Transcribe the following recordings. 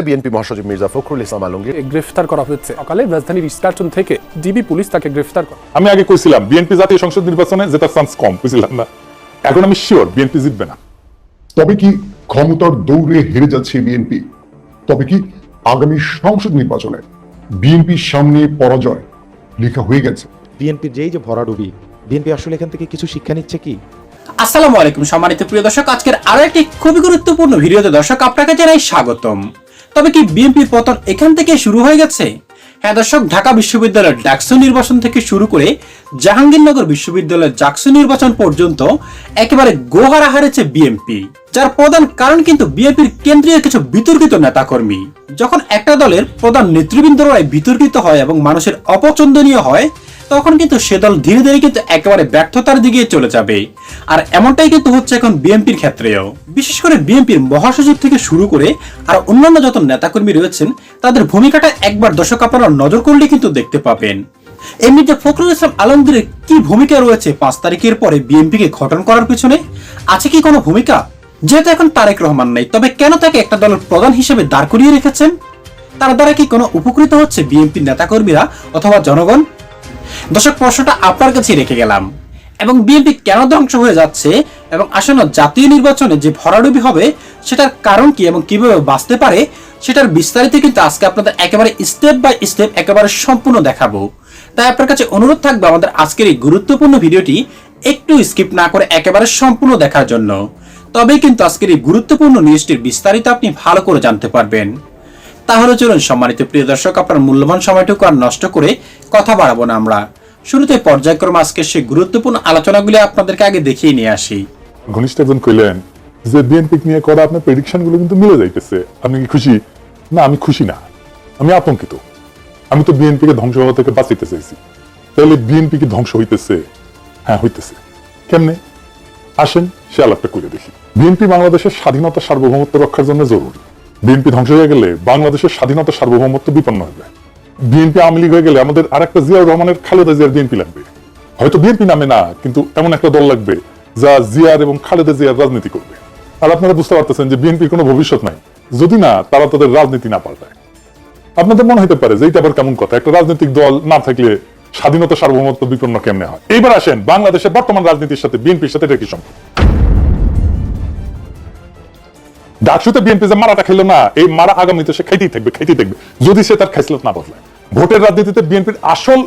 BNP মহাসচিব মির্জা ফখরুল ইসলাম আলমগীর গ্রেফতার করা হয়েছে। সকালে রাজধানীর ইস্কার্টন থেকে ডিবি পুলিশ তাকে গ্রেফতার করে। আমি আগে কইছিলাম বিএনপি জাতীয় সংসদ নির্বাচনে জেতার চান্স কম কইছিলাম না? এখন আমি শিওর বিএনপি জিতবে না। তবে কি ক্ষমতার দৌড়ে হেরে যাচ্ছে বিএনপি? তবে কি আগামী সংসদ নির্বাচনে বিএনপির সামনে পরাজয় লেখা হয়ে গেছে? বিএনপির যেই যে ভরাডুবি বিএনপি আসলে এখান থেকে কিছু শিক্ষা নিচ্ছে কি? আসসালামু আলাইকুম সম্মানিত প্রিয় দর্শক আজকের আরও একটি খুবই গুরুত্বপূর্ণ ভিডিওতে দর্শক আপনাকে জানাই স্বাগতম। তবে কি বিএনপির পতন এখান থেকে শুরু হয়ে গেছে? হ্যাঁ দর্শক, ঢাকা বিশ্ববিদ্যালয়ের ডাকসু নির্বাচন থেকে শুরু করে জাহাঙ্গীরনগর বিশ্ববিদ্যালয়ের জাকসু নির্বাচন পর্যন্ত একেবারে গোহারা হারেছে বিএনপি। যার প্রধান কারণ কিন্তু বিএনপির কেন্দ্রীয় কিছু বিতর্কিত নেতাকর্মী। যখন একটা দলের প্রধান নেতৃবৃন্দরাই বিতর্কিত হয় এবং মানুষের অপছন্দনীয় হয় তখন কিন্তু সে দল ধীরে ধীরে কিন্তু একেবারে ব্যর্থতার দিকে চলে যাবে। আর এমনটাই কিন্তু হচ্ছে এখন বিএনপির ক্ষেত্রেও। বিশেষ করে বিএনপির মহাসচিব থেকে শুরু করে আর অন্যান্য যত নেতাকর্মী রয়েছেন, তাদের ভূমিকাটা একবার দর্শক আপনারা নজর করলে কিন্তু দেখতে পাবেন। এমনিতে ফখরুল ইসলাম আলমগীরের কি ভূমিকা রয়েছে পাঁচ তারিখের পরে বিএনপিকে গঠন করার পিছনে, আছে কি কোনো ভূমিকা? যেহেতু এখন তারেক রহমান নেই, তবে কেন তাকে একটা দলের প্রধান হিসেবে দাঁড় করিয়ে রেখেছেন? তার দ্বারা কি কোনো উপকৃত হচ্ছে বিএনপির নেতাকর্মীরা অথবা জনগণ? দর্শক, প্রশ্নটা আপনার কাছে রেখে গেলাম। এবং বিএনপি কেন ধ্বংস হয়ে যাচ্ছে এবং আসন্ন জাতীয় নির্বাচনে যে ভরাডুবি হবে, সেটার কারণ কি এবং কীভাবে বাঁচতে পারে, সেটার বিস্তারিত কিন্তু আজকে আপনাদের একেবারে স্টেপ বাই স্টেপ একেবারে সম্পূর্ণ দেখাবো। তাই আপনার কাছে অনুরোধ থাকবে আমাদের আজকের এই গুরুত্বপূর্ণ ভিডিওটি একটু স্কিপ না করে একেবারে সম্পূর্ণ দেখার জন্য। তবেই কিন্তু আজকের এই গুরুত্বপূর্ণ নিউজটির বিস্তারিত আপনি ভালো করে জানতে পারবেন। তাহলে চলুন, সম্মানিত প্রিয় দর্শক, আপনার মূল্যবান সময়টুকু আর নষ্ট করে কথা বাড়াবো না আমরা। শুরুতে পর্যায়ক্রমে আজকে সেই গুরুত্বপূর্ণ আলোচনাগুলি আপনাদেরকে আগে দেখিয়ে নিয়ে আসি। ঘনিষ্ঠ একজন কইলেন যে বিএনপি নিয়ে করা আপনার প্রেডিকশনগুলো কিন্তু মিলে যাইতেছে। আপনি কি খুশি? না, আমি খুশি না। আমি আতঙ্কিত। আমি তো বিএনপি কে ধ্বংস হওয়া থেকে বাঁচাইতে চাইছি। তাহলে বিএনপি কি ধ্বংস হইতেছে? হ্যাঁ হইতেছে। কেমনে? আসেন, সে আলাপটা করে দেখি। বিএনপি বাংলাদেশের স্বাধীনতা সার্বভৌমত্ব রক্ষার জন্য জরুরি। বিএনপি ধ্বংস হয়ে গেলে বাংলাদেশের স্বাধীনতা সার্বভৌমত্ব বিপন্ন হবে। বিএনপি আওয়ামী লীগ হয়ে গেলে আমাদের আর একটা জিয়াউর রহমানের খালেদা জিয়ার বিএনপি লাগবে। হয়তো বিএনপি নামে না, কিন্তু এমন একটা দল লাগবে যা জিয়ার এবং খালেদা জিয়ার রাজনীতি করবে। আর আপনারা বুঝতে পারতেছেন যে বিএনপির কোনো ভবিষ্যৎ নাই। যদি না, তারা তাদের রাজনীতি না পাল্টায়। আপনাদের মনে হতে পারে যে এটা আবার কেমন কথা? একটা রাজনৈতিক দল না থাকলে স্বাধীনতা সার্বভৌমত্ব বিপন্ন কেমনে হয়? এইবার আসেন বাংলাদেশের বর্তমান রাজনীতির সাথে বিএনপির সাথে এটা কি সম্পর্ক? ডাকসুতে বিএনপি যে মারাটা খেলো না, এই মারা আগামীতে সে খাইতেই থাকবে খাইতেই থাকবে। যদি সে তার খাইসলত না বদলায়। ভোটের রাজনীতিতে বিএনপির আসল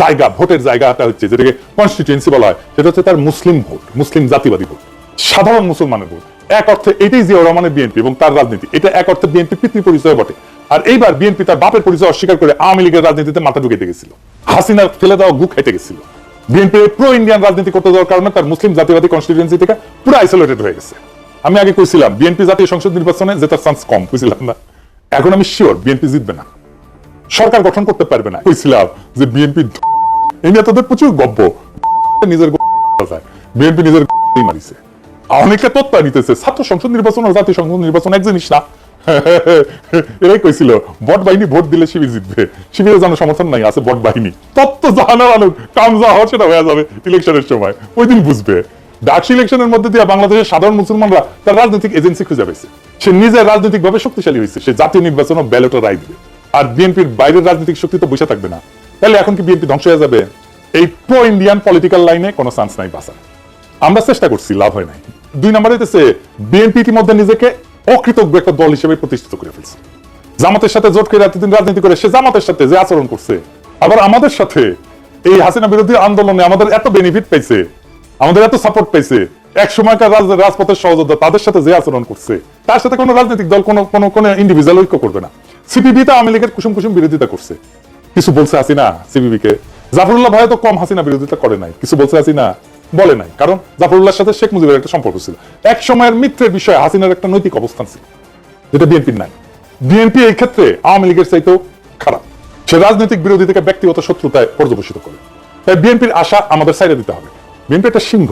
জায়গা, ভোটের জায়গাটা হচ্ছে যেটাকে কনস্টিটিউয়েন্সি বলা হয়, সেটা হচ্ছে তার মুসলিম ভোট, মুসলিম জাতিবাদী ভোট, সাধারণ মুসলমানের ভোট। এক অর্থে এটাই জিয়া রহমানের বিএনপি এবং তার রাজনীতি। এটা এক অর্থে বিএনপি পিতৃ পরিচয় বটে। আর এইবার বিএনপি তার বাপের পরিচয় অস্বীকার করে আওয়ামী লীগের রাজনীতিতে মাথা ঢুকে গেছিল। হাসিনার ফেলে দেওয়া গু খাইতে গেছিল। বিএনপি প্রো ইন্ডিয়ান রাজনীতি করতে যাওয়ার কারণে তার মুসলিম জাতিবাদী কনস্টিটিউয়েন্সি থেকে পুরো আইসোলেটেড হয়ে গেছে। আমি আগে কইছিলাম, বিএনপি জাতীয় সংসদ নির্বাচনে জেতার চান্স কম, কইছিলাম না। এখন আমি শিওর বিএনপি জিতবে না। সরকার গঠন করতে পারবে না। কইছিলাম যে বিএনপি এই নিয়ে তোদের প্রচুর গব্য নিজের বিএনপি নিজের মারিছে। অনেকে তত্ত্ব নিতেছে, ছাত্র সংসদ নির্বাচন আর জাতীয় সংসদ নির্বাচন এক জিনিস না। এরাই কইছিল বট বাহিনী ভোট দিলে শিবির জিতবে। শিবিরের যেন সমর্থন নাই, আছে বট বাহিনী। তত্ত্ব জাহানার আলোক কাম যা হওয়ার সেটা হয়ে যাবে ইলেকশনের সময়। ওই দিন বুঝবে। ডাকসি ইলেকশনের মধ্যে দিয়ে বাংলাদেশের সাধারণ মুসলমানরা তার রাজনৈতিক এজেন্সি খুঁজে পেয়েছে সে নিজের রাজনৈতিক ভাবে শক্তিশালী হয়েছে সে জাতীয় নির্বাচন ও ব্যালটে রায় দিবে। আর বিএনপির বাইরের রাজনৈতিক শক্তি তো বসে থাকবে না। তাহলে এখন কি বিএনপি ধ্বংস হয়ে যাবে? এই প্রো ইন্ডিয়ান পলিটিক্যাল লাইনে কোনো চান্স নাই বাঁচার। আমরা চেষ্টা করছি, লাভ হয় নাই। দুই নম্বরে হইতেছে, বিএনপি ইতিমধ্যে নিজেকে অকৃতজ্ঞ একটা দল হিসেবে প্রতিষ্ঠিত করে ফেলছে। জামাতের সাথে জোট করে এতদিন রাজনীতি করে সে জামাতের সাথে যে আচরণ করছে, আবার আমাদের সাথে এই হাসিনা বিরোধী আন্দোলনে আমাদের এত বেনিফিট পাইছে, আমাদের এত সাপোর্ট পাইছে, এক সময়কার রাজ- রাজপথের সহযোদ্ধা তাদের সাথে যে আচরণ করছে, তার সাথে কোনো রাজনৈতিক দল, কোনো কোনো ইন্ডিভিজুয়াল ঐক্য করবে না। সিপিবি তো আওয়ামী লীগের কুসুম কুসুম বিরোধিতা করছে। কিছু বলছে হাসিনা সিপিবি কে জাফরুল্লাহ ভাই তো কম হাসিনা বিরোধিতা করে নাই। কিছু বলছে হাসিনা বলে নাই। কারণ জাফরুল্লাহর সাথে শেখ মুজিবের একটা সম্পর্ক ছিল। এক সময়ের মিত্রের বিষয়ে হাসিনার একটা নৈতিক অবস্থান ছিল যেটা বিএনপির নাই। বিএনপি এই ক্ষেত্রে আওয়ামী লীগের চাইতেও খারাপ। সে রাজনৈতিক বিরোধী থেকে ব্যক্তিগত শত্রুতায় পর্যবেসিত করে। তাই বিএনপির আশা আমাদের সাইডে দিতে হবে। বিএনপি একটা সিংহ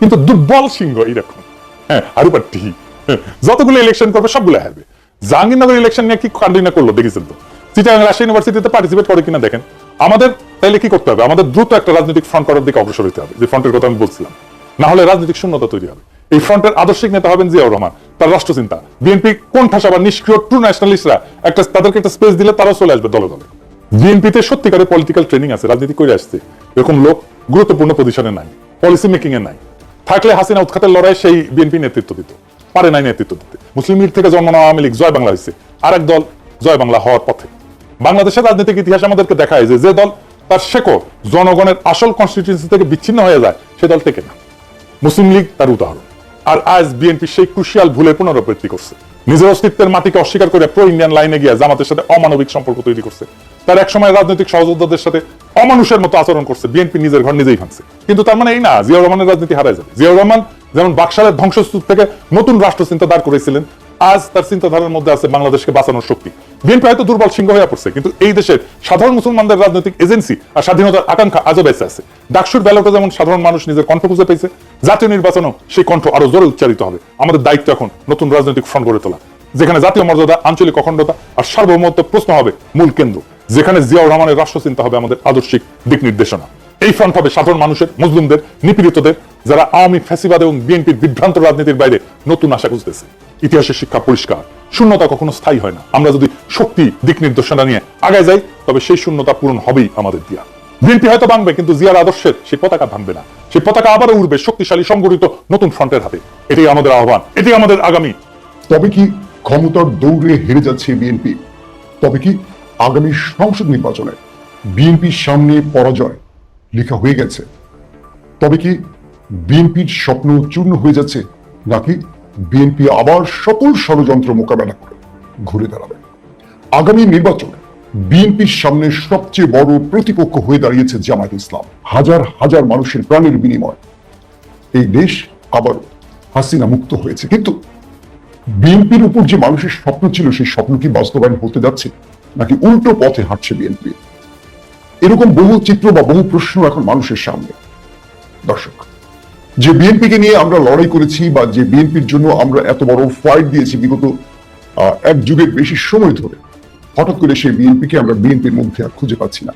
কিন্তু দুর্বল সিংহ এইরকম। হ্যাঁ হারুপাট্টি হ্যাঁ, যতগুলো ইলেকশন করবে সবগুলো হারবে। জাহাঙ্গীরনগর ইলেকশন নিয়ে কি কান্ডিনা করল, দেখেছেন তো? চিটাগাং রাজশাহী ইউনিভার্সিটিতে পার্টিসিপেট করে কিনা দেখেন। আমাদের তাইলে কি করতে হবে? আমাদের দ্রুত একটা রাজনৈতিক ফ্রন্ট করার দিকে অগ্রসর হতে হবে। যে ফ্রন্টের কথা আমি বলছিলাম। না হলে রাজনৈতিক শূন্যতা তৈরি হবে। এই ফ্রন্টের আদর্শিক নেতা হবেন জিয়াউর রহমান, তার রাষ্ট্রচিন্তা। বিএনপি কোন ঠাসা বা নিষ্ক্রিয় ট্রু ন্যাশনালিস্টরা একটা তাদেরকে একটা স্পেস দিলে তারাও চলে আসবে দলে দলে। বিএনপিতে সত্যিকারের পলিটিক্যাল ট্রেনিং আছে, রাজনীতি করে আসছে। এরকম লোক গুরুত্বপূর্ণ পজিশনে নাই পলিসি মেকিং এ নাই। থাকলে হাসিনা উৎখাতের লড়াই সেই বিএনপি নেতৃত্ব দিত। পারে নাই নেতৃত্ব দিতে। মুসলিম লীগ থেকে জন্ম নেওয়া আওয়ামী লীগ জয় বাংলা হয়েছে আর এক দল জয় বাংলা হওয়ার পথে। বাংলাদেশের রাজনৈতিক ইতিহাস আমাদেরকে দেখায় যে যে দল তার শেকড় জনগণের আসল কনস্টিটিউন্সি থেকে বিচ্ছিন্ন হয়ে যায়, সে দল থেকে না। মুসলিম লীগ তার উদাহরণ। আর আজ বিএনপি সেই ক্রুশিয়াল ভুলের পুনরাবৃত্তি করছে। নিজের অস্তিত্বের মাটিকে অস্বীকার করে প্রো ইন্ডিয়ান লাইনে গিয়ে জামাতের সাথে অমানবিক সম্পর্ক তৈরি করছে। তার এক সময় রাজনৈতিক সহযোদ্ধাদের সাথে অমানুষের মতো আচরণ করছে। বিএনপি নিজের ঘর নিজেই ভাঙছে। কিন্তু তার মানে এই না, জিয়াউর রহমানের রাজনীতি হারায় যাবে। জিয়াউর রহমান যেমন বাকশালের ধ্বংসস্তূপ থেকে নতুন রাষ্ট্র চিন্তা দাঁড় করেছিলেন, আজ তার চিন্তাধারার মধ্যে আছে বাংলাদেশকে বাঁচানোর শক্তি। বিএনপি হয়তো দুর্বল সিংহ হয়ে পড়ছে, কিন্তু এই দেশের সাধারণ মুসলমানদের রাজনৈতিক এজেন্সি আর স্বাধীনতার আকাঙ্ক্ষা আজও বেঁচে আছে। ডাকসুর ব্যালটে যেমন সাধারণ মানুষ নিজের কণ্ঠ খুঁজে পেয়েছে, জাতীয় নির্বাচনও সেই কণ্ঠ আরও জোরে উচ্চারিত হবে। আমাদের দায়িত্ব এখন নতুন রাজনৈতিক ফ্রন্ট গড়ে তোলা। যেখানে জাতীয় মর্যাদা, আঞ্চলিক অখণ্ডতা আর সার্বভৌমত্ব প্রশ্ন হবে মূল কেন্দ্র। যেখানে জিয়াউর রহমানের রাষ্ট্র চিন্তা হবে আমাদের আদর্শিক দিক নির্দেশনা। এই ফ্রন্ট হবে সাধারণ মানুষের, মুসলিমদের, নিপীড়িতদের, যারা আওয়ামী ফ্যাসিবাদ এবং বিএনপির বিভ্রান্ত রাজনীতির বাইরে নতুন আশা খুঁজতেছে। ইতিহাসের শিক্ষা পরিষ্কার, শূন্যতা কখনো স্থায়ী হয় না। আমরা যদি শক্তি, দিক নির্দেশনা নিয়ে আগে যাই, তবে সেই শূন্যতা পূরণ হবেই আমাদের দিয়া। বিএনপি হয়তো ভাঙবে, কিন্তু জিয়ার আদর্শের সেই পতাকা ভাঙবে না। সেই পতাকা আবারও উঠবে শক্তিশালী, সংগঠিত, নতুন ফ্রন্টের হাতে। এটাই আমাদের আহ্বান, এটাই আমাদের আগামী। তবে কি ক্ষমতার দৌড়ে হেরে যাচ্ছে বিএনপি? তবে কি আগামী সংসদ নির্বাচনে বিএনপির সামনে পরাজয় লেখা হয়ে গেছে। তবে কি বিএনপির স্বপ্ন চূর্ণ হয়ে যাচ্ছে, নাকি বিএনপি আবার সকল ষড়যন্ত্র মোকাবেলা করে ঘুরে দাঁড়াবে? আগামী নির্বাচনে বিএনপির সামনে সবচেয়ে বড় প্রতিপক্ষ হয়ে দাঁড়িয়েছে জামায়াত ইসলাম। হাজার হাজার মানুষের প্রাণের বিনিময়। এই দেশ আবার হাসিনা মুক্ত হয়েছে। কিন্তু বিএনপির উপর যে মানুষের স্বপ্ন ছিল, সেই স্বপ্ন কি বাস্তবায়ন হতে যাচ্ছে, নাকি উল্টো পথে হাঁটছে বিএনপি? এরকম বহু চিত্র বা বহু প্রশ্ন এখন মানুষের সামনে। দর্শক, যে বিএনপিকে নিয়ে আমরা লড়াই করেছি বা যে বিএনপির জন্য আমরা এত বড় ফাইট দিয়েছি বিগত এক যুগের বেশি সময় ধরে, হঠাৎ করে সেই বিএনপিকে আমরা বিএনপির মধ্যে আর খুঁজে পাচ্ছি না।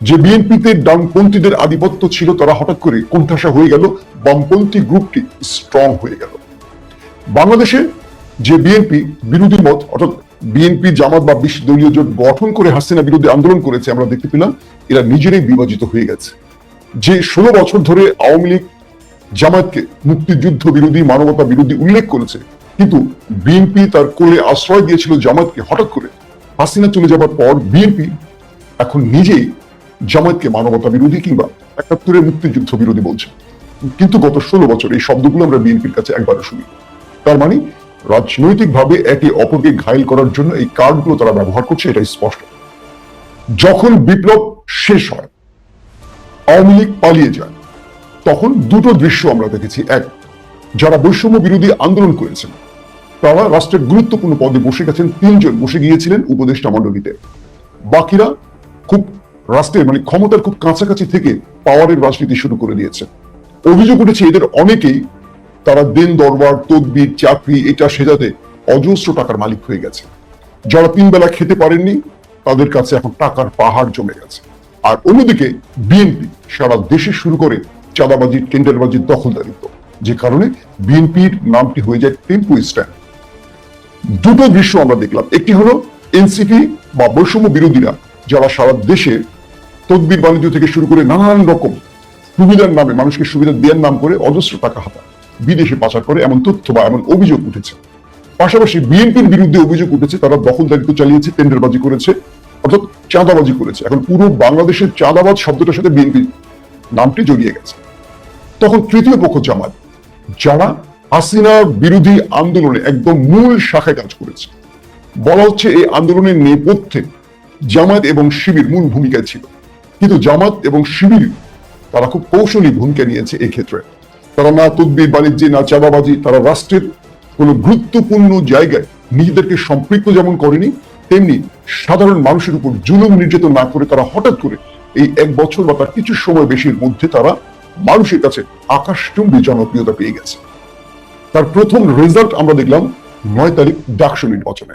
যে বিএনপিতে ডানপন্থীদের আধিপত্য ছিল, তারা হঠাৎ করে কোণঠাসা হয়ে গেল, বামপন্থী গ্রুপটি স্ট্রং হয়ে গেল। বাংলাদেশে যে বিএনপি বিরোধী মত, অর্থাৎ বিএনপি, জামাত বা বিশ দলীয় জোট গঠন করে হাসিনা বিরুদ্ধে আন্দোলন করেছে আমরা দেখতে পেলাম, এরা নিজেরাই বিভাজিত হয়ে গেছে। যে ষোলো বছর ধরে আওয়ামী লীগ জামাতকে মুক্তিযুদ্ধ বিরোধী, মানবতা বিরোধী উল্লেখ করেছে, কিন্তু বিএনপি তার কোলে আশ্রয় দিয়েছিল জামাতকে হঠাৎ করে। হাসিনা চলে যাবার পর বিএনপি এখন নিজেই জামাতকে মানবতা বিরোধী কিংবা একাত্তরের মুক্তিযুদ্ধ বিরোধী বলছে। কিন্তু গত ষোলো বছর এই শব্দগুলো আমরা বিএনপির কাছে একবারও শুনি। তার মানে রাজনৈতিকভাবে একে অপরকে ঘায়ল করার জন্য এই কার্ডগুলো তারা ব্যবহার করছে, এটাই স্পষ্ট। যখন বিপ্লব শেষ হয়, আওয়ামী লীগ পালিয়ে যায়, তখন দুটো দৃশ্য আমরা দেখেছি। এক, যারা বৈষম্য বিরোধী আন্দোলন করেছেন তারা রাষ্ট্রের গুরুত্বপূর্ণ পদে বসে গেছেন, তিনজন বসে গিয়েছিলেন উপদেষ্টা মণ্ডলীতে। বাকিরা খুব রাষ্ট্রের মানে ক্ষমতার খুব কাছাকাছি থেকে পাওয়ারের রাজনীতি শুরু করে দিয়েছে। অভিযোগ উঠেছে, এদের অনেকেই তারা দিন দরবার তদবির চাকরি, এটা সেজাতে অজস্র টাকার মালিক হয়ে গেছে। যারা তিন বেলা খেতে পারেননি, তাদের কাছে এখন টাকার পাহাড় জমে গেছে। আর অন্যদিকে, বিএনপি সারা দেশে শুরু করে চাঁদাবাজি টেন্ডারবাজির দখলদারিত্ব, যে কারণে বিএনপির নামটি হয়ে যায় টেম্পো স্ট্যান্ড। দুটো দৃশ্য আমরা দেখলাম। একটি হলো এনসিপি বা বৈষম্য বিরোধীরা, যারা সারা দেশে তদবির বাণিজ্য থেকে শুরু করে নানান রকম সুবিধার নামে, মানুষকে সুবিধা দেওয়ার নাম করে অজস্র টাকা হাতা বিদেশে পাচার করে এমন তথ্য বা এমন অভিযোগ উঠেছে। পাশাপাশি বিএনপির বিরুদ্ধে অভিযোগ উঠেছে, তারা দখলদারিত্ব চালিয়েছে, টেন্ডারবাজি করেছে, অর্থাৎ চাঁদাবাজি করেছে। এখন পুরো বাংলাদেশের চাঁদাবাজ শব্দটার সাথে বিএনপি নামটি জড়িয়ে গেছে। তখন তৃতীয় পক্ষ জামাত, যারা হাসিনা বিরোধী আন্দোলনে একদম মূল শাখায় কাজ করেছে। বলা হচ্ছে এই আন্দোলনের নেপথ্যে জামাত এবং শিবির মূল ভূমিকায় ছিল। কিন্তু জামাত এবং শিবির, তারা খুব কৌশলী ভূমিকা নিয়েছে এক্ষেত্রে। ক্ষেত্রে তারা না তদবির বাণিজ্যে না চাঁদাবাজি, তারা রাষ্ট্রের কোনো গুরুত্বপূর্ণ জায়গায় নিজেদেরকে সম্পৃক্ত যেমন করেনি, তেমনি সাধারণ মানুষের উপর জুলুম নির্যাতন না করে তারা হঠাৎ করে এই এক বছর বা তার কিছু সময় বেশির মধ্যে তারা মানুষের কাছে আকাশচুম্বী জনপ্রিয়তা পেয়ে গেছে। তার প্রথম রেজাল্ট আমরা দেখলাম নয় তারিখ ডাকসু নির্বাচনে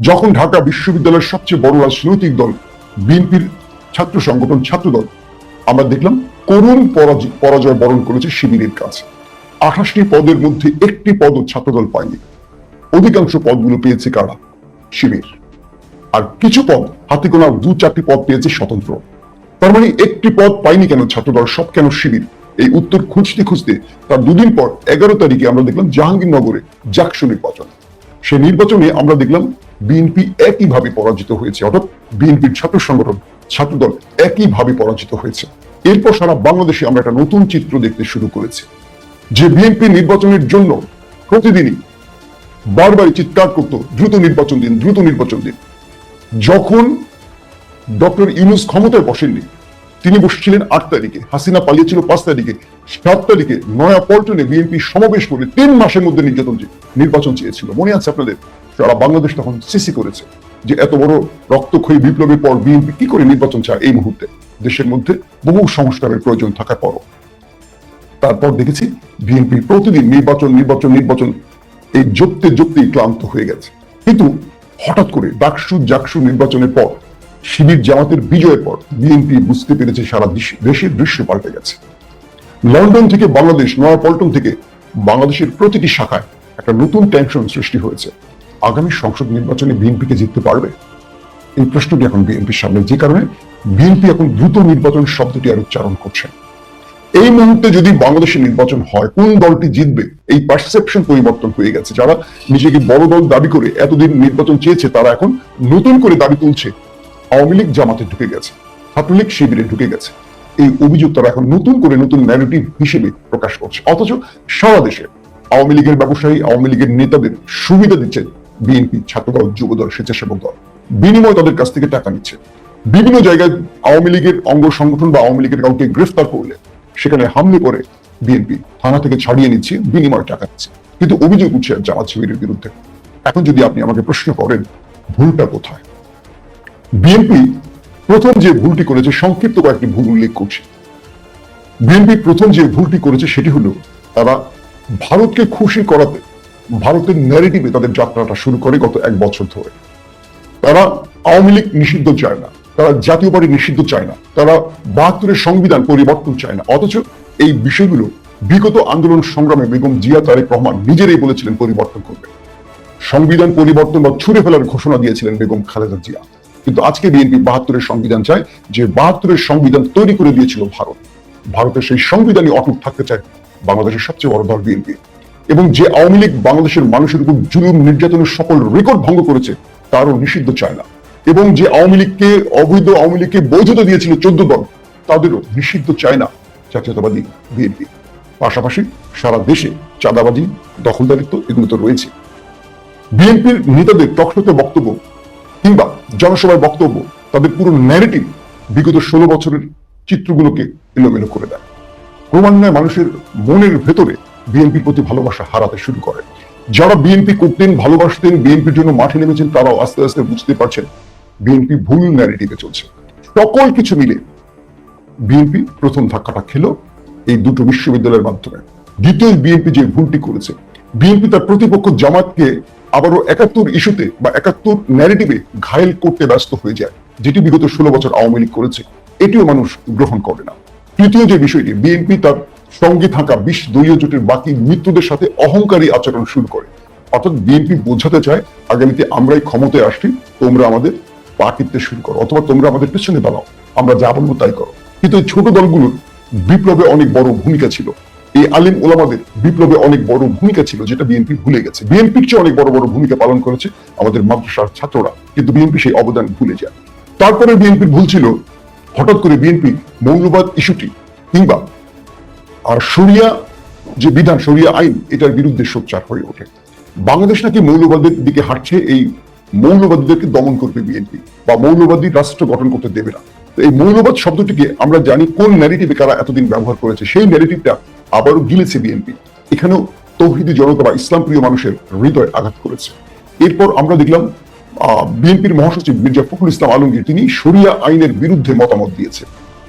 যখন ঢাকা বিশ্ববিদ্যালয়ের সবচেয়ে বড় রাজনৈতিক দল, বিএনপির ছাত্র সংগঠন ছাত্র দল আমরা দেখলাম করুণ পরাজয় বরণ করেছে শিবিরের কাছে। আঠাশটি পদের মধ্যে একটি পদ ছাত্রদল পায়নি। অধিকাংশ পদগুলো পেয়েছে কারা? শিবির। আর কিছু পদ হাতে গোনা দু চারটি পদ পেয়েছে স্বতন্ত্র। তার মানে একটি পদ পাইনি কেন ছাত্রদল? সব কেন শিবির? এই উত্তর খুঁজতে খুঁজতে তার দুদিন পর এগারো তারিখে আমরা দেখলাম জাহাঙ্গীরনগরে জাকসু নির্বাচন। সেই নির্বাচনে আমরা দেখলাম বিএনপি একইভাবে পরাজিত হয়েছে। অর্থাৎ বিএনপির ছাত্র সংগঠন ছাত্রদল একইভাবে পরাজিত হয়েছে। এরপর সারা বাংলাদেশে আমরা একটা নতুন চিত্র দেখতে শুরু করেছি। যে বিএনপি নির্বাচনের জন্য প্রতিদিনই বারবারই চিৎকার করতো, দ্রুত নির্বাচন দিন, দ্রুত নির্বাচন দিন। যখন ডক্টর ইউনুস ক্ষমতায় বসেননি, তিনি বসেছিলেন আট তারিখে, হাসিনা পালিয়েছিল পাঁচ তারিখে, সাত তারিখে নয়া পল্টনে বিএনপি সমাবেশ করে তিন মাসের মধ্যে নির্যাতন নির্বাচন চেয়েছিল। মনে আছে আপনাদের? সারা বাংলাদেশ তখন সিসি করেছে। যে এত বড় রক্তক্ষয়ী বিপ্লবের পর বিএনপি কি করে নির্বাচন চায় এই মুহূর্তে? দেশের মধ্যে বহু সংস্কারের প্রয়োজন থাকার পরও। তারপর দেখেছি বিএনপি প্রতিদিন নির্বাচন নির্বাচন নির্বাচন এই জপতে জপতেই ক্লান্ত হয়ে গেছে। কিন্তু হঠাৎ করে ডাকসু, জাকসু নির্বাচনের পর, শিবির জামাতের বিজয়ের পর বিএনপি বুঝতে পেরেছে সারা দেশ- দেশের দৃশ্য পাল্টে গেছে। লন্ডন থেকে বাংলাদেশ, নয়াপল্টন থেকে বাংলাদেশের প্রতিটি শাখায় একটা নতুন টেনশন সৃষ্টি হয়েছে। আগামী সংসদ নির্বাচনে বিএনপিকে জিততে পারবে? এই প্রশ্নটি এখন বিএনপির সামনে। যে কারণে বিএনপি এখন দ্রুত নির্বাচন শব্দটি আর উচ্চারণ করছে এই মুহূর্তে যদি বাংলাদেশের নির্বাচন হয়, কোন দলটি জিতবে? এই পারসেপশন পরিবর্তন হয়ে গেছে। যারা নিজেকে বড় দল দাবি করে এতদিন নির্বাচন চেয়েছে, তারা এখন নতুন করে দাবি তুলছে, আওয়ামী লীগ জামাতে ঢুকে গেছে, ছাত্রলীগ শিবিরে ঢুকে গেছে। এই অভিযোগ তারা এখন নতুন করে নতুন ন্যারেটিভ হিসেবে প্রকাশ করছে। অথচ সারা দেশে আওয়ামী লীগের ব্যবসায়ী, আওয়ামী লীগের নেতাদের সুবিধা দিচ্ছে বিএনপি ছাত্রদল যুবদল স্বেচ্ছাসেবক দল। বিনিময় তাদের কাছ থেকে টাকা নিচ্ছে। বিভিন্ন জায়গায় আওয়ামী লীগের অঙ্গ সংগঠন বা আওয়ামী লীগের কাউকে গ্রেফতার করলে সেখানে হামলে করে বিএনপি থানা থেকে ছাড়িয়ে নিচ্ছে, বিনিময় টাকা নিচ্ছে। কিন্তু অভিযোগ উঠছে জামাত শিবিরের বিরুদ্ধে। এখন যদি আপনি আমাকে প্রশ্ন করেন, ভুলটা কোথায়? বিএনপি প্রথম যে ভুলটি করেছে, সংক্ষিপ্ত কয়েকটি ভুল উল্লেখ করছে। বিএনপি প্রথম যে ভুলটি করেছে, সেটি হলো, তারা ভারতকে খুশি করাতে ভারতের ন্যারেটিভে তাদের যাত্রাটা শুরু করে গত এক বছর ধরে। তারা আওয়ামী লীগ নিষিদ্ধ চায় না, তারা জাতীয় পার্টি নিষিদ্ধ চায় না, তারা বাহাত্তরের সংবিধান পরিবর্তন চায় না। অথচ এই বিষয়গুলো বিগত আন্দোলন সংগ্রামে বেগম জিয়া, তারেক রহমান নিজেরাই বলেছিলেন পরিবর্তন করবে। সংবিধান পরিবর্তন বা ছুড়ে ফেলার ঘোষণা দিয়েছিলেন বেগম খালেদা জিয়া। কিন্তু আজকে বিএনপি বাহাত্তরের সংবিধান চায় যে বাহাত্তরের সংবিধান তৈরি করে দিয়েছিল ভারত। ভারতের সেই সংবিধানই অটুট থাকতে চায় বাংলাদেশের সবচেয়ে বড় দল বিএনপি। এবং যে আওয়ামী লীগ বাংলাদেশের মানুষের উপর জুলুম, নির্যাতনের সকল রেকর্ড ভঙ্গ করেছে, তারও নিষিদ্ধ চায় না এবং যে আওয়ামী লীগকে, অবৈধ আওয়ামী লীগকে বৈধতা দিয়েছিল চোদ্দ দল, তাদেরও নিষিদ্ধ চায় না জাতীয়তাবাদী বিএনপি। পাশাপাশি সারা দেশে চাঁদাবাজি, দখলদারিত্ব এগুলো তো রয়েছে। বিএনপির নেতাদের টকশোতে বক্তব্য কিংবা জনসভায় বক্তব্য, তাদের পুরো ন্যারেটিভ বিগত ষোলো বছরের চিত্রগুলোকে এলোমেলো করে দেয়। ক্রমান্বয়ে মানুষের মনের ভেতরে বিএনপির প্রতি ভালোবাসা হারাতে শুরু করে। যারা বিএনপি করতেন ভালোবাসতেন, বিএনপির জন্য মাঠে নেমেছেন, তারাও আস্তে আস্তে বুঝতে পারছেন বিএনপি ভুল ন্যারেটিভে চলছে। সকল কিছু মিলে বিএনপি প্রথম ধাক্কাটা খেলো এই দুটো বিশ্ববিদ্যালয়ের মাধ্যমে। দ্বিতীয় বিএনপি যে ভুলটি করেছে, বিএনপি তার প্রতিপক্ষ জামাতকে আবারও একাত্তর ইস্যুতে বা একাত্তর ন্যারেটিভে ঘায়েল করতে ব্যস্ত হয়ে যায়, যেটি বিগত ষোলো বছর আওয়ামী লীগ করেছে। এটিও মানুষ গ্রহণ করে না। তৃতীয় যে বিষয়টি, বিএনপি তার সঙ্গে থাকা বিশ দলীয় জোটের বাকি মিত্রদের সাথে অহংকারী আচরণ শুরু করে। অর্থাৎ বিএনপি বোঝাতে চায়, আগামীতে আমরাই ক্ষমতায় আসছি, তোমরা আমাদের পা টিপতে শুরু করো, অথবা তোমরা আমাদের পেছনে দাঁড়াও, আমরা যা বলব তাই করো। কিন্তু এই ছোট দলগুলোর বিপ্লবে অনেক বড় ভূমিকা ছিল। এই আলিম ওলামাদের বিপ্লবে অনেক বড় ভূমিকা ছিল, যেটা বিএনপি ভুলে গেছে। বিএনপির চেয়ে অনেক বড় বড় ভূমিকা পালন করেছে আমাদের মাদ্রাসার ছাত্ররা, কিন্তু বিএনপি সেই অবদান ভুলে যায়। তারপরে বিএনপির ভুল ছিল, হঠাৎ করে বিএনপি মৌলবাদ ইস্যুটি কিংবা আর শরিয়া, যে বিধান, শরিয়া আইন, এটার বিরুদ্ধে সোচ্চার হয়ে ওঠে। বাংলাদেশ নাকি মৌলবাদের দিকে হাঁটছে, এই মৌলবাদীদেরকে দমন করবে বিএনপি, বা মৌলবাদী রাষ্ট্র গঠন করতে দেবে না। এই মৌলবাদ শব্দটিকে আমরা জানি কোন ন্যারেটিভে কারা এতদিন ব্যবহার করেছে, সেই ন্যারেটিভটা আবারও গিলেছে বিএনপি। এখানেও তৌহিদি জনতা বা ইসলাম প্রিয় মানুষের হৃদয় আঘাত করেছে। এরপর আমরা দেখলাম বিএনপির মহাসচিব মির্জা ফখরুল ইসলাম আলমগীর, তিনি সরিয়া আইনের বিরুদ্ধে মতামত দিয়েছে।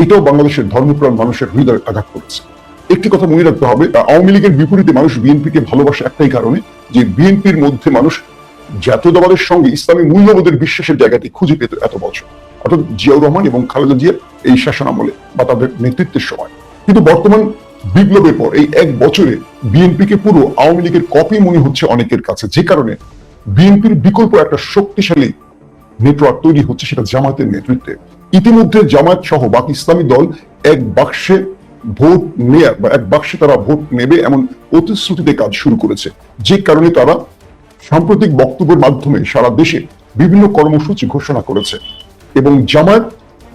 এটাও বাংলাদেশের ধর্মপ্রাণ মানুষের হৃদয় আঘাত করেছে। একটি কথা মনে রাখতে হবে আওয়ামী লীগের বিপরীতে মানুষ বিএনপিকে ভালোবাসে একটাই কারণে যে বিএনপির মধ্যে মানুষ জাতীয়তাবাদের সঙ্গে ইসলামী মূল্যবোধের বিশ্বাসের জায়গাটি খুঁজে পেত এত বছর। অর্থাৎ জিয়াউর রহমান এবং খালেদা জিয়ার এই শাসন আমলে বা তাদের নেতৃত্বের সময়। কিন্তু বর্তমান বিপ্লবের পর এই এক বছরে বিএনপিকে পুরো আওয়ামী লীগের কপি মনে হচ্ছে অনেকের কাছে, যে কারণে বিএনপির বিকল্প একটা শক্তিশালী নেটওয়ার্ক তৈরি হচ্ছে সেটা জামাতের নেতৃত্বে। ইতিমধ্যে জামায়াত সহ বাকি ইসলামী দল এক বাক্সে ভোট নেয়ার বা এক বাক্সে তারা ভোট নেবে এমন প্রতিশ্রুতিতে কাজ শুরু করেছে। যে কারণে তারা সাম্প্রতিক বক্তব্যের মাধ্যমে সারা দেশে বিভিন্ন কর্মসূচি ঘোষণা করেছে এবং জামায়াত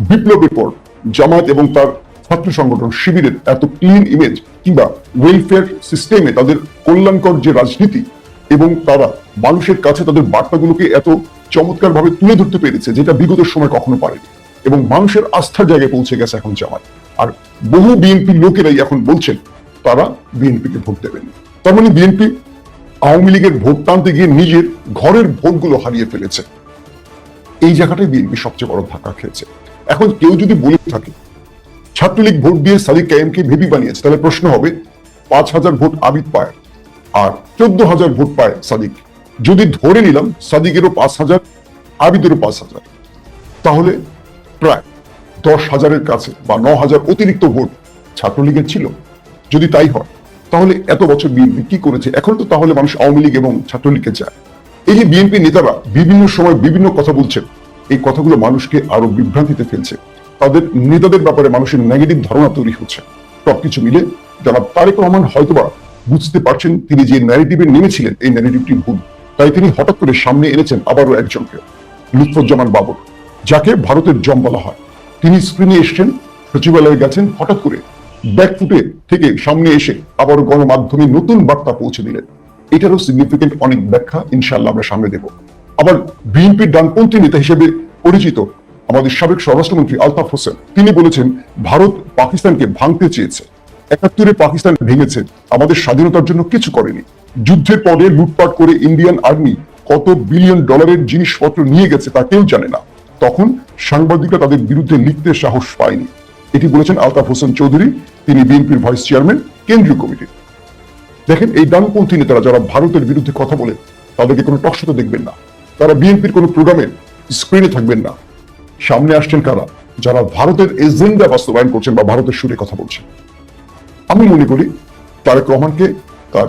বিপ্লবের পর জামায়াত এবং তার ছাত্র সংগঠন শিবিরের এত ক্লিন ইমেজ কিংবা ওয়েলফেয়ার সিস্টেমে তাদের কল্যাণকর যে রাজনীতি এবং তারা মানুষের কাছে তাদের বার্তাগুলোকে এত চমৎকার ভাবে তুলে ধরতে পেরেছে, যেটা বিগত সময় কখনো পারেনি। এবং মানুষের আস্থার জায়গায় পৌঁছে গেছে এখন জামাত আর বহু বিএনপি লোকেরাই এখন বলছেন, তারা বিএনপিকে ভোট দেবেন। তার মানে বিএনপি আওয়ামী লীগের ভোট টানতে গিয়ে নিজের ঘরের ভোটগুলো হারিয়ে ফেলেছে। এই জায়গাটাই বিএনপি সবচেয়ে বড় ধাক্কা খেয়েছে। এখন কেউ যদি বলে থাকে, ছাত্রলীগ ভোট দিয়ে সাদিক কায়েমকে ভেবি বানিয়েছে, তাহলে প্রশ্ন হবে, পাঁচ হাজার ভোট আবিদ পায় আর চোদ্দ হাজার ভোট পায় সাদিক। যদি ধরে নিলাম, সাদিকেরও পাঁচ হাজার, আবিদেরও পাঁচ হাজার, তাহলে প্রায় দশ হাজারের কাছে বা ন হাজার অতিরিক্ত ভোট ছাত্রলীগের ছিল। যদি তাই হয়, তাহলে এত বছর বিএনপি কি করেছে? এখন তো তাহলে মানুষ আওয়ামী লীগ এবং ছাত্রলীগকে চায়। এই যে বিএনপি নেতারা বিভিন্ন সময় বিভিন্ন কথা বলছেন, এই কথাগুলো মানুষকে আরও বিভ্রান্তিতে ফেলছে। তাদের, নেতাদের ব্যাপারে মানুষের নেগেটিভ ধারণা তৈরি হচ্ছে। সবকিছু মিলে যারা তারেক রহমান হয়তোবা বুঝতে পারছেন তিনি যে ন্যারেটিভে নেমেছিলেন, এই ন্যারেটিভটি ভুল। তাই তিনি হঠাৎ করে সামনে এনেছেন আবারও একজনকে, লুৎফুজ্জামান বাবর, যাকে ভারতের জম বলা হয়। তিনি স্ক্রিনে এসেছেন, সচিবালয়ে গেছেন, হঠাৎ করে ব্যাকফুটে থেকে সামনে এসে আবার গণমাধ্যমে নতুন বার্তা পৌঁছে দিলেন। এটারও সিগনিফিকেন্ট অনেক ব্যাখ্যা ইনশাল্লাহ আমরা সামনে দেব। আবার বিএনপির ডানপন্থী নেতা হিসেবে পরিচিত আমাদের সাবেক স্বরাষ্ট্রমন্ত্রী আলতাফ হোসেন, তিনি বলেছেন, ভারত পাকিস্তানকে ভাঙতে চেয়েছে। একাত্তরে পাকিস্তান ভেঙেছে, আমাদের স্বাধীনতার জন্য কিছু করেনি। যুদ্ধের পরে লুটপাট করে ইন্ডিয়ান আর্মি কত বিলিয়ন ডলারের জিনিসপত্র নিয়ে গেছে তা কেউ জানে না। তখন সাংবাদিকরা তাদের বিরুদ্ধে লিখতে সাহস পায়নি। এটি বলেছেন আলতাফ হোসেন চৌধুরী, তিনি বিএনপির ভাইস চেয়ারম্যান, কেন্দ্রীয় কমিটির। দেখেন, এই ডানপন্থী নেতারা যারা ভারতের বিরুদ্ধে কথা বলে, তাদেরকে কোনো টকশোতে দেখবেন না। তারা বিএনপির কোনো প্রোগ্রামে স্ক্রিনে থাকবেন না। সামনে আসছেন কারা? যারা ভারতের এজেন্ডা বাস্তবায়ন করছেন বা ভারতের সুরে কথা বলছেন। আমি মনে করি, তারেক রহমানকে তার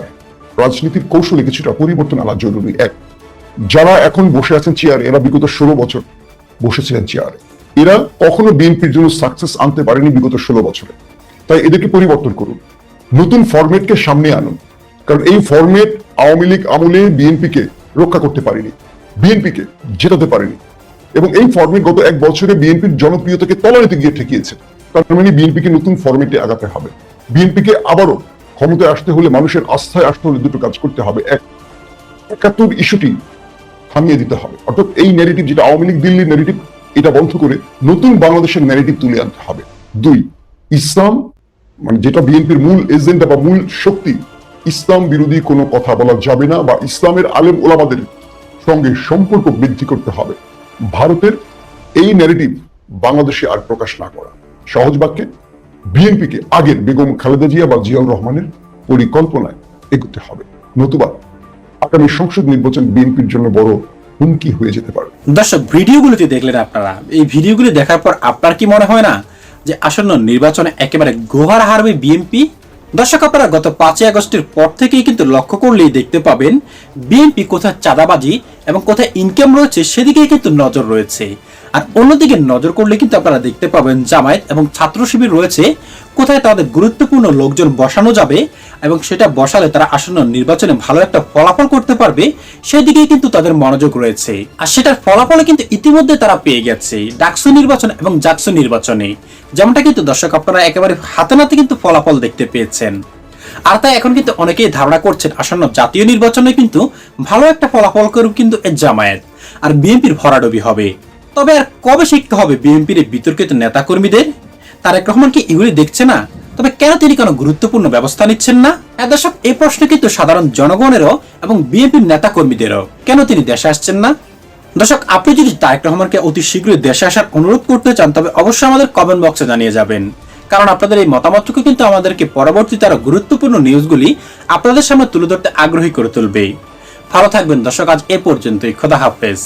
রাজনীতির কৌশলে কিছুটা পরিবর্তন আনা জরুরি। এক, যারা এখন বসে আছেন চেয়ারে, এরা বিগত ষোলো বছর বসেছিলেন চেয়ারে। এরা কখনো বিএনপির জন্য সাকসেস আনতে পারেনি বিগত ষোলো বছরে। তাই এদেরকে পরিবর্তন করুন। নতুন ফরম্যাটকে সামনে আনুন। কারণ এই ফরম্যাট আওয়ামী লীগ আমলে বিএনপিকে রক্ষা করতে পারেনি, বিএনপিকে জেতাতে পারেনি। এবং এই ফরম্যাট গত এক বছরে বিএনপির জনপ্রিয়তাকে তলানিতে গিয়ে ঠেকিয়েছে। তার মানে বিএনপিকে নতুন ফরম্যাটে আগাতে হবে। বিএনপিকে আবারও ক্ষমতায় আসতে হলে মানুষের আস্থায় আসতে হলে দুটো কাজ করতে হবে। এক, একাত্তর ইস্যুটি থামিয়ে দিতে হবে। অর্থাৎ এই ন্যারেটিভ যেটা আওয়ামী লীগ দিল্লির ন্যারেটিভ এটা বন্ধ করে নতুন বাংলাদেশের ন্যারেটিভ তুলে আনতে হবে। দুই, ইসলাম মানে যেটা বিএনপির মূল এজেন্ডা বা মূল শক্তি, ইসলাম বিরোধী কোনো কথা বলা যাবে না বা ইসলামের আলেম ওলামাদের সঙ্গে সম্পর্ক বৃদ্ধি করতে হবে। ভারতের এই ন্যারেটিভ বাংলাদেশে আর প্রকাশ না করা। সহজ বাক্যে, বিএনপিকে আগের বেগম খালেদা জিয়া বা জিয়াউর রহমানের পরিকল্পনায় এগোতে হবে। নতুবা আগামী সংসদ নির্বাচন বিএনপির জন্য বড় হুমকি হয়ে যেতে পারে। দর্শক, ভিডিওগুলোতে দেখলেন আপনারা। এই ভিডিওগুলি দেখার পর আপনার কি মনে হয় না যে আসন্ন নির্বাচনে একেবারে গোহার হারবে বিএনপি? দর্শক, আপনারা গত পাঁচই আগস্টের পর থেকেই কিন্তু লক্ষ্য করলেই দেখতে পাবেন, বিএনপি কোথায় চাঁদাবাজি এবং কোথায় ইনকাম রয়েছে সেদিকেই কিন্তু নজর রয়েছে। আর অন্যদিকে নজর করলে কিন্তু আপনারা দেখতে পাবেন জামায়াত এবং ছাত্র শিবির রয়েছে, কোথায় তাদের গুরুত্বপূর্ণ লোকজন বসানো যাবে এবং সেটা বসালে তারা আসন্ন নির্বাচনে ভালো একটা ফলাফল করতে পারবে, সেদিকেই কিন্তু তাদের মনোযোগ রয়েছে। আর সেটার ফলাফলে কিন্তু ইতিমধ্যে তারা পেয়ে গেছে ডাকসু নির্বাচন এবং জাকসু নির্বাচনে। যেমনটা কিন্তু দর্শক আপনারা একেবারে হাতে নাতে কিন্তু ফলাফল দেখতে পেয়েছেন। আর তাই এখন কিন্তু অনেকেই ধারণা করছেন আসন্ন জাতীয় নির্বাচনে কিন্তু ভালো একটা ফলাফল করুক কিন্তু এর জামায়াত। আর বিএনপির ভরাডবি হবে। তবে আর কবে শিখতে হবে বিএনপির বিতর্কিত নেতাকর্মীদের? তারেক রহমান কি এগুলি দেখছে না? তবে কেন তিনি কোনো গুরুত্বপূর্ণ ব্যবস্থা নিচ্ছেন না? হ্যাঁ দর্শক এই প্রশ্ন কিন্তু সাধারণ জনগণেরও এবং বিএনপির নেতাকর্মীদেরও। কেন তিনি দেশে আসছেন না? দর্শক, আপনি যদি তারেক রহমানকে অতি শীঘ্রই দেশে আসার অনুরোধ করতে চান, তবে অবশ্যই আমাদের কমেন্ট বক্সে জানিয়ে যাবেন। কারণ আপনাদের এই মতামতটুকু কিন্তু আমাদেরকে পরবর্তীতে আরও গুরুত্বপূর্ণ নিউজগুলি আপনাদের সামনে তুলে ধরতে আগ্রহী করে তুলবে। ভালো থাকবেন দর্শক, আজ এ পর্যন্তই। খোদা হাফেজ।